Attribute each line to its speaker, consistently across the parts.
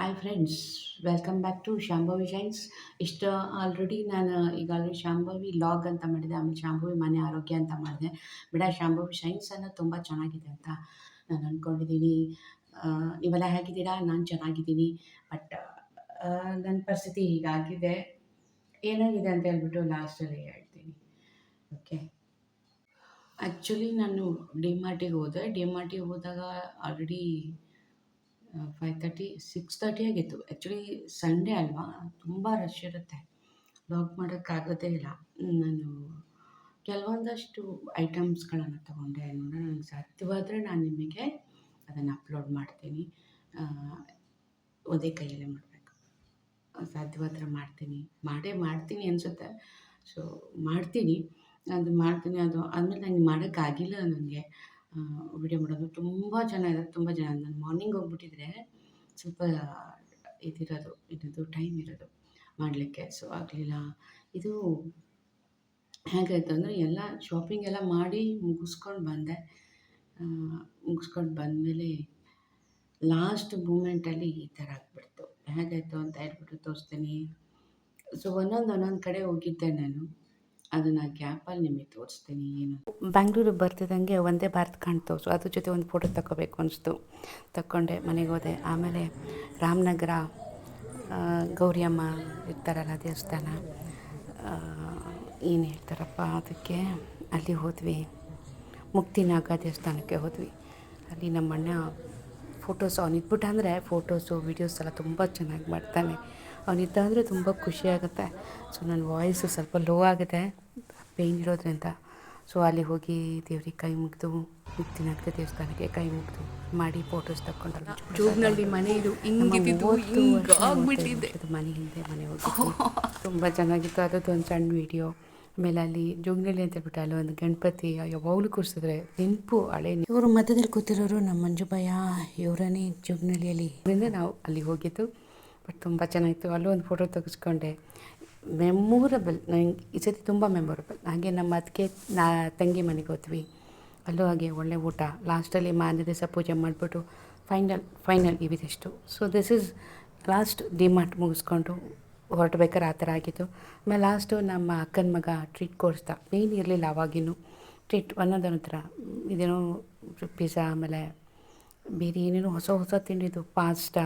Speaker 1: Hi friends welcome back to Shambhavi shines ಇಷ್ಟು already ನಾನು ಈಗ ಆಲ್ರೆಡಿ ಶಾಂಭವಿ ಲಾಗ್ ಅಂತ ಮಾಡಿದೆ, ಆಮೇಲೆ ಶಾಂಭವಿ ಮನೆ ಆರೋಗ್ಯ ಅಂತ ಮಾಡಿದೆ. ಬಿಡ ಶಾಂಭವಿ ಶೈನ್ಸ್ ಅನ್ನೋದು ತುಂಬ ಚೆನ್ನಾಗಿದೆ ಅಂತ ನಾನು ಅಂದ್ಕೊಂಡಿದ್ದೀನಿ ನೀವೆಲ್ಲ ಹೇಗಿದ್ದೀರಾ? ನಾನು ಚೆನ್ನಾಗಿದ್ದೀನಿ. ಬಟ್ ನನ್ನ ಪರಿಸ್ಥಿತಿ ಹೀಗಾಗಿದೆ. ಏನಾಗಿದೆ ಅಂತ ಹೇಳ್ಬಿಟ್ಟು ಲಾಸ್ಟಲ್ಲಿ ಹೇಳ್ತೀನಿ. ಓಕೆ ಆ್ಯಕ್ಚುಲಿ ನಾನು ಡಿ ಮಾರ್ಟಿಗೆ ಹೋದೆ. ಡಿ ಮಾರ್ಟಿಗೆ ಹೋದಾಗ already five thirty six thirty ಆಗಿತ್ತು. ಆ್ಯಕ್ಚುಲಿ ಸಂಡೇ ಅಲ್ವಾ? ತುಂಬ ರಶ್ ಇರುತ್ತೆ. ಲಾಗ್ ಮಾಡೋಕ್ಕಾಗೋದೇ ಇಲ್ಲ. ನಾನು ಕೆಲವೊಂದಷ್ಟು ಐಟಮ್ಸ್ಗಳನ್ನು ತೊಗೊಂಡೆ ನೋಡೋಣ ನನಗೆ ಸಾಧ್ಯವಾದರೆ ನಾನು ನಿಮಗೆ ಅದನ್ನು ಅಪ್ಲೋಡ್ ಮಾಡ್ತೀನಿ. ಒಂದೇ ಕೈಯಲ್ಲೇ ಮಾಡಬೇಕು. ಸಾಧ್ಯವಾದರೆ ಮಾಡ್ತೀನಿ. ಮಾಡೇ ಮಾಡ್ತೀನಿ ಅನಿಸುತ್ತೆ. ಸೊ ಮಾಡ್ತೀನಿ. ಅದು ಮಾಡ್ತೀನಿ. ಅದು ಆದಮೇಲೆ ನನಗೆ ಮಾಡೋಕ್ಕಾಗಿಲ್ಲ ನನಗೆ. ವಿಡಿಯೋ ಮಾಡೋದು ತುಂಬ ಇದ್ದಾರೆ ತುಂಬ ಜನ ನಾನು ಮಾರ್ನಿಂಗ್ ಹೋಗ್ಬಿಟ್ಟಿದ್ರೆ ಸ್ವಲ್ಪ ಇದಿರೋದು ಇದ್ದು ಟೈಮ್ ಇರೋದು ಮಾಡಲಿಕ್ಕೆ. ಸೊ ಆಗಲಿಲ್ಲ. ಇದು ಹೇಗಾಯಿತು ಅಂದರೆ ಎಲ್ಲ ಶಾಪಿಂಗ್ ಎಲ್ಲ ಮಾಡಿ ಮುಗಿಸ್ಕೊಂಡು ಬಂದೆ. ಮುಗಿಸ್ಕೊಂಡು ಬಂದಮೇಲೆ ಲಾಸ್ಟ್ ಮೂಮೆಂಟಲ್ಲಿ ಈ ಥರ ಆಗಿಬಿಡ್ತು. ಹೇಗಾಯಿತು ಅಂತ ಹೇಳ್ಬಿಟ್ಟು ತೋರಿಸ್ತೀನಿ. ಸೊ ಒಂದೊಂದು ಒಂದೊಂದು ಕಡೆ ಹೋಗಿದ್ದೆ ನಾನು. ಅದನ್ನು ಗ್ಯಾಪಲ್ಲಿ ನಿಮಗೆ ತೋರಿಸ್ತೀನಿ, ಏನು? ಬೆಂಗಳೂರು ಬರ್ತಿದ್ದಂಗೆ ಒಂದೇ ಭಾರತ್ ಕಾಣ್ತು ಸೊ ಅದ್ರ ಜೊತೆ ಒಂದು ಫೋಟೋ ತಗೋಬೇಕು ಅನಿಸ್ತು. ತಕೊಂಡೆ ಮನೆಗೆ ಹೋದೆ. ಆಮೇಲೆ ರಾಮನಗರ ಗೌರಿಯಮ್ಮ ಇರ್ತಾರಲ್ಲ ದೇವಸ್ಥಾನ ಏನು ಹೇಳ್ತಾರಪ್ಪ ಅದಕ್ಕೆ? ಅಲ್ಲಿ ಹೋದ್ವಿ. ಮುಕ್ತಿನಾಗ ದೇವಸ್ಥಾನಕ್ಕೆ ಹೋದ್ವಿ. ಅಲ್ಲಿ ನಮ್ಮ ಅಣ್ಣ ಫೋಟೋಸ್ ಅವನಿದ್ಬಿಟ್ಟ ಅಂದರೆ ಫೋಟೋಸು ವೀಡಿಯೋಸ್ ಎಲ್ಲ ತುಂಬ ಚೆನ್ನಾಗಿ ಮಾಡ್ತಾನೆ. ಅವನಿದ್ದ ಅಂದರೆ ತುಂಬ ಖುಷಿಯಾಗುತ್ತೆ ಸೊ ನನ್ನ ವಾಯ್ಸು ಸ್ವಲ್ಪ ಲೋ ಆಗಿದೆ. ಪೇಯ್ನ್ ಇರೋದ್ರಿಂದ. ಸೊ ಅಲ್ಲಿ ಹೋಗಿ ದೇವ್ರಿಗೆ ಕೈ ಮುಗಿದು ಮುಕ್ತಿನಾಥ ದೇವಸ್ಥಾನಕ್ಕೆ ಕೈ ಮುಗಿದು ಮಾಡಿ ಫೋಟೋಸ್ ತಗೊಂಡಲ್ಲ
Speaker 2: ಜೋಗ್ನಲ್ಲಿ ಮನೆ ಇದು
Speaker 1: ಮನೆ ಹಿಂದೆ ಮನೆ ಹೋಗಿ ತುಂಬ ಚೆನ್ನಾಗಿತ್ತು. ಅದ್ರದ್ದು ಒಂದು ಸಣ್ಣ ವೀಡಿಯೋ ಆಮೇಲೆ ಅಲ್ಲಿ ಜೋಗ್ನಳ್ಳಿ ಅಂತ ಹೇಳ್ಬಿಟ್ಟು ಅಲ್ಲಿ ಒಂದು ಗಣಪತಿ ಯಾವಾಗಲೂ ಕೂರಿಸಿದ್ರೆ ನೆನಪು ಹಳೆ ಇವರು ಮಧ್ಯದಲ್ಲಿ ಕೂತಿರೋರು ನಮ್ಮ ಮಂಜುಬಯ್ಯ ಇವರನ್ನೇ ಜೋಗ್ನಳ್ಳಿಯಲ್ಲಿ. ಇದರಿಂದ ನಾವು ಅಲ್ಲಿ ಹೋಗಿದ್ದು. ಬಟ್ ತುಂಬ ಚೆನ್ನಾಗಿತ್ತು. ಅಲ್ಲೂ ಒಂದು ಫೋಟೋ ತೆಗೆಸ್ಕೊಂಡೆ. ಮೆಮೊರಬಲ್ ನಂಗೆ ಈ ಸತಿ ತುಂಬ ಮೆಮೊರಬಲ್ ಹಾಗೆ ನಮ್ಮ ಅದಕ್ಕೆ ನಾ, ತಂಗಿ ಮನೆಗೆ ಹೋದ್ವಿ. ಅಲ್ಲೂ ಹಾಗೆ ಒಳ್ಳೆ ಊಟ. ಲಾಸ್ಟಲ್ಲಿ ಮಾರನೇ ದಿವಸ ಪೂಜೆ ಮಾಡಿಬಿಟ್ಟು final final ಇವಿದೆಷ್ಟು so this is last DMart ಮುಗಿಸ್ಕೊಂಡು ಹೊರಟಬೇಕಾದ್ರೆ ಆ ಥರ ಆಗಿತ್ತು. ಆಮೇಲೆ ಲಾಸ್ಟು ನಮ್ಮ ಅಕ್ಕನ ಮಗ ಟ್ರೀಟ್ ಕೊಡಿಸ್ದ ಏನು ಇರಲಿಲ್ಲ ಅವಾಗಿನ್ನೂ. ಟ್ರೀಟ್ ಒಂದೊಂದೊಂದು ಥರ ಇದೇನೋ ಪಿಜ್ಜಾ ಆಮೇಲೆ ಬೇರೆ ಏನೇನೋ ಹೊಸ ಹೊಸ ತಿಂಡಿದ್ದು. ಪಾಸ್ಟಾ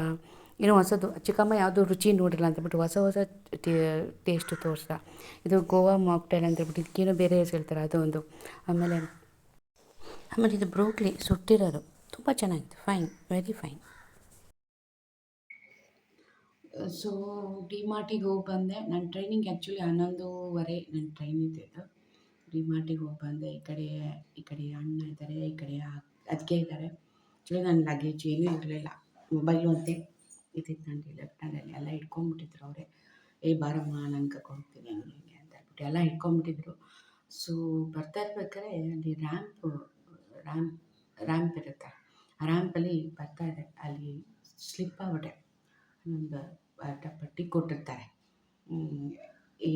Speaker 1: ಏನೋ ಹೊಸದು. ಚಿಕ್ಕಮ್ಮ ಯಾವುದು ರುಚಿ ನೋಡಿಲ್ಲ ಅಂತಬಿಟ್ಟು ಹೊಸ ಹೊಸ ಟೇಸ್ಟ್ ತೋರಿಸ್ದ. ಇದು ಗೋವಾ ಮಾಕ್ಟೈಲ್ ಅಂತೇಳ್ಬಿಟ್ಟು ಇದಕ್ಕೇನೋ ಬೇರೆ ಹೆಸರು ಹೇಳ್ತಾರೆ, ಅದು ಒಂದು. ಆಮೇಲೆ ಆಮೇಲೆ ಇದು ಬ್ರೋಕ್ಲಿ ಸುಟ್ಟಿರೋದು. ತುಂಬ ಚೆನ್ನಾಗಿತ್ತು. ಫೈನ್ ವೆರಿ ಫೈನ್ ಸೊ ಡಿಮಾರ್ಟಿಗೆ ಹೋಗಿ ಬಂದೆ. ನನ್ನ ಟ್ರೈನಿಂಗ್ ಆ್ಯಕ್ಚುಲಿ ಹನ್ನೊಂದೂವರೆ ನನ್ನ ಟ್ರೈನ್ ಇದ್ದಿದ್ದು. ಡಿಮಾರ್ಟಿಗೆ ಹೋಗಿ ಬಂದೆ. ಈ ಕಡೆ ಈ ಕಡೆ ಅಣ್ಣ ಇದ್ದಾರೆ ಈ ಕಡೆ ಅದಕ್ಕೆ ಇದ್ದಾರೆ ಆ್ಯಕ್ಚುಲಿ ನನ್ನ ಲಗೇಜ್ ಏನೂ ಇರಲಿಲ್ಲ. ಮೊಬೈಲು ಅಂತೆ ಇದ್ದಿತ್ತು ನನ್ನ ಹ್ಯಾಂಡಲ್ಲಿ ಎಲ್ಲ ಇಟ್ಕೊಂಡ್ಬಿಟ್ಟಿದ್ರು ಅವರೇ. ಏ, ಬಾರಮ್ಮ, ನಾನು ಕರ್ಕೊಂಡು ಹೋಗ್ತೀನಿ ಹಂಗೆ ಹಿಂಗೆ ಅಂತ ಹೇಳ್ಬಿಟ್ಟು ಎಲ್ಲ ಇಟ್ಕೊಂಡ್ಬಿಟ್ಟಿದ್ರು ಸೊ ಬರ್ತಾ ಇರ್ಬೇಕಾದ್ರೆ ಅಲ್ಲಿ ರ್ಯಾಂಪ್ ರ್ಯಾಂಪ್ ರ್ಯಾಂಪ್ ಇರುತ್ತೆ. ಆ ರ್ಯಾಂಪಲ್ಲಿ ಬರ್ತಾ ಇದೆ. ಅಲ್ಲಿ ಸ್ಲಿಪ್ ಆಗ್ಬಿಟ್ಟೆ ಒಂದು ಪಟ್ಟಿ ಕೊಟ್ಟಿರ್ತಾರೆ. ಈ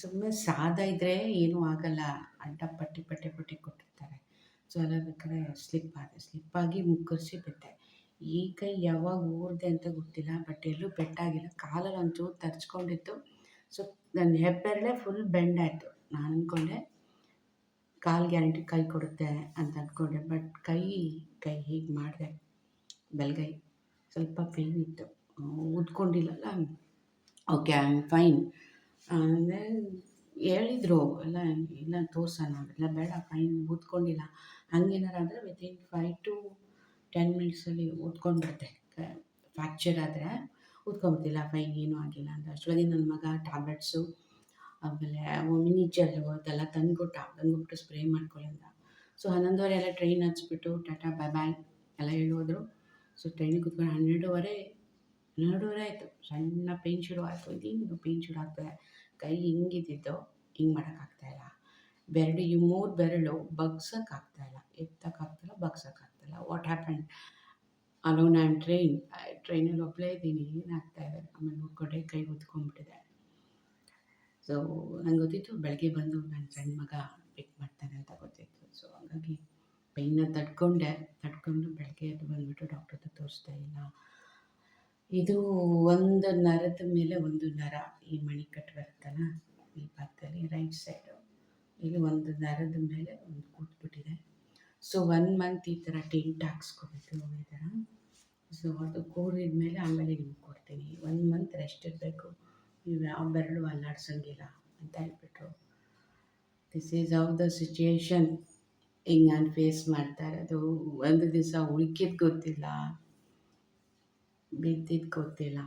Speaker 1: ಸುಮ್ಮನೆ ಸಾದ ಇದ್ದರೆ ಏನೂ ಆಗಲ್ಲ. ಅಡ್ಡ ಪಟ್ಟಿ ಪಟ್ಟಿ ಪಟ್ಟಿ ಕೊಟ್ಟಿರ್ತಾರೆ. ಸೊ ಅಲ್ಲ ಬೇಕಾದ್ರೆ ಸ್ಲಿಪ್ ಆದೆ. ಸ್ಲಿಪ್ಪಾಗಿ ಮುಕ್ಕರಿಸಿ ಬಿದ್ದೆ ಈ ಕೈ ಯಾವಾಗ ಊರಿದೆ ಅಂತ ಗೊತ್ತಿಲ್ಲ ಬಟ್ ಎಲ್ಲೂ ಪೆಟ್ಟಾಗಿಲ್ಲ ಕಾಲಲ್ಲಿ ಒಂಚೂರು ತರ್ಚ್ಕೊಂಡಿತ್ತು. ಸೊ ನನ್ನ ಹೆಬ್ಬೆರಳೆ ಫುಲ್ ಬೆಂಡ್ ಆಯಿತು. ನಾನು ಅಂದ್ಕೊಂಡೆ ಕಾಲು ಗ್ಯಾರಂಟಿ ಕೈ ಕೊಡುತ್ತೆ ಅಂತ ಅಂದ್ಕೊಂಡೆ ಬಟ್ ಕೈ ಕೈ ಹೀಗೆ ಮಾಡಿದೆ. ಬೆಲ್ಗೈ ಸ್ವಲ್ಪ ಪೇನ್ ಇತ್ತು. ಊದ್ಕೊಂಡಿಲ್ಲಲ್ಲ ಓಕೆ ಐ ಆಮ್ ಫೈನ್ ಅಂದರೆ ಹೇಳಿದರು ಎಲ್ಲ ಇಲ್ಲ ತೋರ್ಸೋಣ ಎಲ್ಲ ಬೇಡ ಫೈನ್ ಊದ್ಕೊಂಡಿಲ್ಲ ಹಂಗೇನಾರು ಆದರೆ ವಿತಿನ್ ಫೈವ್ ಟು ಟೆನ್ ಮಿನಿಟ್ಸಲ್ಲಿ ಓದ್ಕೊಂಡ್ಬಿಡುತ್ತೆ. ಫ್ಯಾಕ್ಚರ್ ಆದರೆ ಓದ್ಕೊಂಬಿಡ್ತಿಲ್ಲ ಫೈನ್ ಏನೂ ಆಗಿಲ್ಲ ಅಂತ. ಅಷ್ಟೊಳಗೆ ನನ್ನ ಮಗ ಟ್ಯಾಬ್ಲೆಟ್ಸು ಆಮೇಲೆ ಮಿನಿ ಜೆಲ್ಲು ಅದೆಲ್ಲ ತಂದುಬಿಟ್ಟು ತಂದುಬಿಟ್ಟು ಸ್ಪ್ರೇ ಮಾಡ್ಕೊಳ್ಳಿ ಅಂತ. ಸೊ ಹನ್ನೊಂದುವರೆ ಎಲ್ಲ ಟ್ರೈನ್ ಹಚ್ಬಿಟ್ಟು ಟಾಟಾ ಬೈ ಬಾಯ್ ಎಲ್ಲ ಹೇಳೋದ್ರು. ಸೊ ಟ್ರೈನಿಗೆ ಕೂತ್ಕೊಂಡು ಹನ್ನೆರಡುವರೆ ಹನ್ನೆರಡುವರೆ ಆಯಿತು. ಸಣ್ಣ ಪೇನ್ ಶುರು ಆಯಿತು. ಇದೇನಿದು ಪೇನ್ ಶುರು ಆಗ್ತದೆ ಕೈ ಹಿಂಗಿದ್ದಿದ್ದು, ಹಿಂಗೆ ಮಾಡೋಕ್ಕಾಗ್ತಾಯಿಲ್ಲ ಬೆರಳು, ಈ ಮೂರು ಬೆರಳು ಬಗ್ಸೋಕ್ಕಾಗ್ತಾಯಿಲ್ಲ ಎತ್ತಕ್ಕಾಗ್ತಾಯಿಲ್ಲ ಬಗ್ಸೋಕ್ಕಾಗ್ತಾಯಿಲ್ಲ what happen alone I am train ಟ್ರೈನಲ್ಲಿ ಒಬ್ಬಳೇ ಇದ್ದೀನಿ, ಏನಾಗ್ತಾ ಇದೆ? ಆಮೇಲೆ ನೋಡ್ಕೊಂಡೆ ಕೈ ಹೊತ್ಕೊಂಡ್ಬಿಟ್ಟಿದೆ. ಸೊ ನಂಗೆ ಗೊತ್ತಿತ್ತು, ಬೆಳಗ್ಗೆ ಬಂದು ನನ್ನ ಸಣ್ಣ ಮಗ ಪಿಕ್ ಮಾಡ್ತಾನೆ ಅಂತ ಗೊತ್ತಿತ್ತು. ಸೊ ಹಾಗಾಗಿ ಪೈನ ತಡ್ಕೊಂಡೆ. ತಡ್ಕೊಂಡು ಬೆಳಗ್ಗೆ ಎದ್ದು ಬಂದುಬಿಟ್ಟು ಡಾಕ್ಟ್ರದ್ದು ತೋರಿಸ್ದೆ, ಇಲ್ಲ. ಇದು ಒಂದು ನರದ ಮೇಲೆ ಒಂದು ನರ ಈ ಮಣಿಕಟ್ಟು ಬರುತ್ತಲ್ಲ ಈ ಭಾಗದಲ್ಲಿ ರೈಟ್ ಸೈಡು ಇಲ್ಲಿ ಒಂದು ನರದ ಮೇಲೆ ಒಂದು ಕೂತ್ಬಿಟ್ಟಿದೆ. ಸೊ ಒನ್ ಮಂತ್ ಈ ಥರ ಟೆಂಟ್ ಹಾಕ್ಸ್ಕೋಬೇಕು ಈ ಥರ ಸೊ ಅದು ಕೂರಿದ ಮೇಲೆ ಆಮೇಲೆ ನಿಮ್ಗೆ ಕೊಡ್ತೀನಿ. ಒನ್ ಮಂತ್ ರೆಸ್ಟ್ ಇರಬೇಕು. ನೀವು ಯಾವ ಬೆರಳು ಅಲ್ಲಾಡ್ಸೋಂಗಿಲ್ಲ ಅಂತ ಹೇಳ್ಬಿಟ್ರು. This is how the situation ಈಗ ನಾನು ಫೇಸ್ ಮಾಡ್ತಾ ಇರೋದು ಒಂದು ದಿವಸ ಉಳ್ಕಿದ್ದು ಗೊತ್ತಿಲ್ಲ. ಬಿದ್ದಿದ್ದು ಗೊತ್ತಿಲ್ಲ.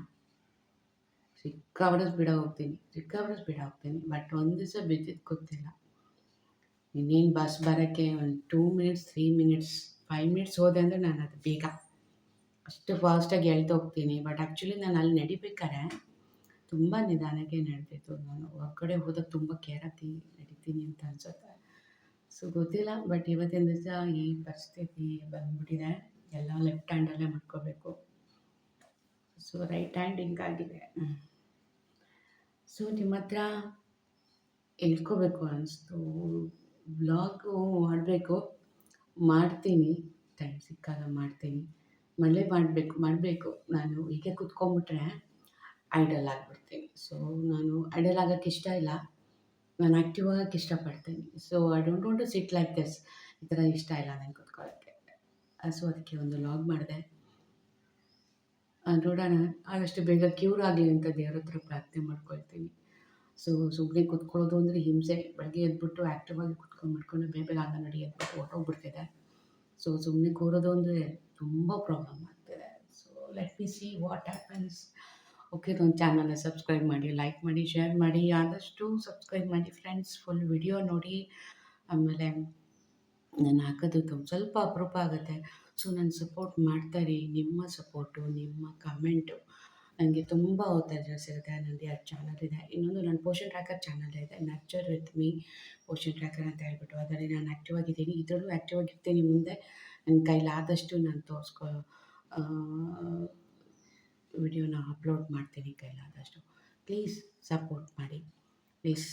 Speaker 1: ರಿಕವರ್ಸ್ ಬಿಡ ಹೋಗ್ತೀನಿ. ರಿಕವರ್ಸ್ ಬಿಡ ಹೋಗ್ತೀನಿ. ಬಟ್ ಒಂದು ದಿವಸ ಬಿದ್ದಿದ್ದು ಗೊತ್ತಿಲ್ಲ. ಇನ್ನೇನು ಬಸ್ ಬರೋಕ್ಕೆ ಒಂದು two minutes three minutes five minutes ಹೋದೆ ಅಂದರೆ ನಾನು ಅದು ಬೇಗ. ಅಷ್ಟು ಫಾಸ್ಟಾಗಿ ಎಳ್ದು ಹೋಗ್ತೀನಿ. ಬಟ್ ಆ್ಯಕ್ಚುಲಿ ನಾನು ಅಲ್ಲಿ ನಡಿಬೇಕಾರೆ ತುಂಬ ನಿಧಾನಕ್ಕೆ ನಡೆದಿತ್ತು. ನಾನು ಹೊರ್ಗಡೆ ಹೋದಾಗ ತುಂಬ ಕೇರಾಗಿ ನಡಿತೀನಿ ಅಂತ ಅನ್ಸುತ್ತೆ. ಸೊ ಗೊತ್ತಿಲ್ಲ ಬಟ್ ಇವತ್ತಿನ ದಿವಸ ಈ ಪರಿಸ್ಥಿತಿ ಬಂದ್ಬಿಟ್ಟಿದೆ, ಎಲ್ಲ ಲೆಫ್ಟ್ ಹ್ಯಾಂಡಲ್ಲೇ ಮಾಡ್ಕೋಬೇಕು ಸೊ ರೈಟ್ ಹ್ಯಾಂಡ್ ಹಿಂಗಾಗಿದೆ ಸೊ ನಿಮ್ಮ ಹತ್ರ ಹೇಳ್ಕೋಬೇಕು ಅನಿಸ್ತು. ಬ್ಲಾಗು ಮಾಡಬೇಕು, ಮಾಡ್ತೀನಿ. ಟೈಮ್ ಸಿಕ್ಕಾಗ ಮಾಡ್ತೀನಿ. ಮಳೆ ಮಾಡಬೇಕು ಮಾಡಬೇಕು. ನಾನು ಹೀಗೆ ಕುತ್ಕೊಂಡ್ಬಿಟ್ರೆ ಐಡಲ್ ಆಗಿಬಿಡ್ತೀನಿ. ಸೊ ನಾನು ಐಡಲ್ ಆಗೋಕ್ಕೆ ಇಷ್ಟ ಇಲ್ಲ. ನಾನು ಆ್ಯಕ್ಟಿವ್ ಆಗೋಕ್ಕೆ ಇಷ್ಟಪಡ್ತೀನಿ. So I don't want to sit like this ಈ ಥರ ಇಷ್ಟ ಇಲ್ಲ ನಂಗೆ ಕುತ್ಕೊಳ್ಳೋಕ್ಕೆ. ಸೊ ಅದಕ್ಕೆ ಒಂದು ಲಾಗ್ ಮಾಡಿದೆ. ನೋಡೋಣ. ಆದಷ್ಟು ಬೇಗ ಕ್ಯೂರ್ ಆಗಲಿ ಅಂತ ದೇವ್ರ ಹತ್ರ ಪ್ರಾರ್ಥನೆ ಮಾಡ್ಕೊಳ್ತೀನಿ. ಸೊ ಸುಮ್ಮನೆ ಕುತ್ಕೊಳ್ಳೋದು ಅಂದರೆ ಹಿಂಸೆ. ಬೆಳಗ್ಗೆ ಎದ್ಬಿಟ್ಟು ಆ್ಯಕ್ಟಿವ್ ಆಗಿ ಕುತ್ಕೊಂಡು ಮಾಡ್ಕೊಂಡು ಬೇಗ ಬೇಗ ಅಂಗನಡಿ ಎದ್ಬಿಟ್ಟು ಹೊರಟೋಗ್ಬಿಡ್ತಿದೆ ಸೊ ಸುಮ್ಮನೆ ಕೂರೋದು ಅಂದರೆ ತುಂಬ ಪ್ರಾಬ್ಲಮ್ ಆಗ್ತಿದೆ. So let me see what happens okay ನನ್ನ ಚಾನಲ್ನ ಸಬ್ಸ್ಕ್ರೈಬ್ ಮಾಡಿ ಲೈಕ್ ಮಾಡಿ ಶೇರ್ ಮಾಡಿ. ಆದಷ್ಟು ಸಬ್ಸ್ಕ್ರೈಬ್ ಮಾಡಿ ಫ್ರೆಂಡ್ಸ್ ಫುಲ್ ವಿಡಿಯೋ ನೋಡಿ. ಆಮೇಲೆ ನಾನು ಹಾಕೋದು ತುಂಬ ಸ್ವಲ್ಪ ಅಪರೂಪ ಆಗುತ್ತೆ. ಸೊ ನಾನು ಸಪೋರ್ಟ್ ಮಾಡ್ತಾಯಿರಿ ನಿಮ್ಮ ಸಪೋರ್ಟು ನಿಮ್ಮ ಕಮೆಂಟು ನನಗೆ ತುಂಬ ಓದ್ತಾ ಸಿಗುತ್ತೆ ನನ್ನದು ಎರಡು ಚಾನಲ್ ಇದೆ. ಇನ್ನೊಂದು ನನ್ನ ಪೋಷನ್ ಟ್ರ್ಯಾಕರ್ ಚಾನಲ್ ಇದೆ nurture with me Poshan tracker ಅಂತ ಹೇಳ್ಬಿಟ್ಟು. ಅದರಲ್ಲಿ ನಾನು ಆ್ಯಕ್ಟಿವ್ ಆಗಿದ್ದೀನಿ. ಇದರಲ್ಲೂ ಆ್ಯಕ್ಟಿವ್ ಆಗಿರ್ತೀನಿ ಮುಂದೆ. ನನ್ನ ಕೈಲಾದಷ್ಟು ನಾನು ತೋರಿಸ್ಕೊ ವಿಡಿಯೋನ ಅಪ್ಲೋಡ್ ಮಾಡ್ತೀನಿ ಕೈಲಾದಷ್ಟು ಪ್ಲೀಸ್ ಸಪೋರ್ಟ್ ಮಾಡಿ. ಪ್ಲೀಸ್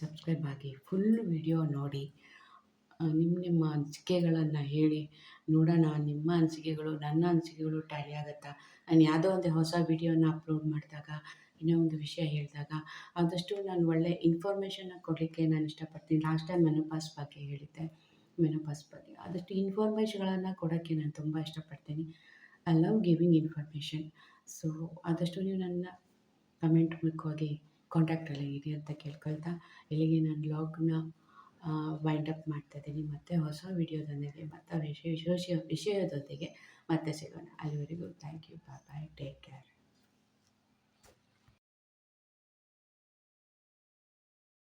Speaker 1: ಸಬ್ಸ್ಕ್ರೈಬ್ ಆಗಿ. ಫುಲ್ ವಿಡಿಯೋ ನೋಡಿ. ನಿಮ್ಮ ನಿಮ್ಮ ಅನಿಸಿಕೆಗಳನ್ನು ಹೇಳಿ. ನೋಡೋಣ, ನಿಮ್ಮ ಅನಿಸಿಕೆಗಳು, ನನ್ನ ಅನಿಸಿಕೆಗಳು ಟ್ಯಾಲಿ ಆಗುತ್ತಾ? ನಾನು ಯಾವುದೋ ಒಂದು ಹೊಸ ವಿಡಿಯೋನ ಅಪ್ಲೋಡ್ ಮಾಡಿದಾಗ, ಇನ್ನೂ ಒಂದು ವಿಷಯ ಹೇಳಿದಾಗ, ಆದಷ್ಟು ನಾನು ಒಳ್ಳೆ ಇನ್ಫಾರ್ಮೇಷನ್ನ ಕೊಡಲಿಕ್ಕೆ ನಾನು ಇಷ್ಟಪಡ್ತೀನಿ. ಲಾಸ್ಟ್ ಟೈಮ್ ಮೆನೋಪಾಸ್ ಬಗ್ಗೆ ಹೇಳಿದ್ದೆ. ಮೆನೋಪಾಸ್ ಬಗ್ಗೆ. ಆದಷ್ಟು ಇನ್ಫಾರ್ಮೇಷನ್ಗಳನ್ನು ಕೊಡೋಕ್ಕೆ ನಾನು ತುಂಬ ಇಷ್ಟಪಡ್ತೀನಿ. I love giving information. So, ಆದಷ್ಟು ನೀವು ನನ್ನ ಕಮೆಂಟ್ ಮುಖವಾಗಿ ಕಾಂಟ್ಯಾಕ್ಟಲ್ಲಿ ಇರಿ ಅಂತ ಕೇಳ್ಕೊಳ್ತಾ. ಇಲ್ಲಿಗೆ ನಾನು ಬ್ಲಾಗ್ನ ವೈಂಡ್ ಅಪ್ ಮಾಡ್ತಾಯಿದ್ದೀನಿ ಮತ್ತೆ ಹೊಸ ವಿಡಿಯೋದೊಂದಿಗೆ ಮತ್ತೆ ವಿಶೇಷ ವಿಷಯದೊಂದಿಗೆ ಮತ್ತೆ ಸಿಗೋಣ. ಅಲ್ಲಿವರೆಗೂ thank you bye bye take care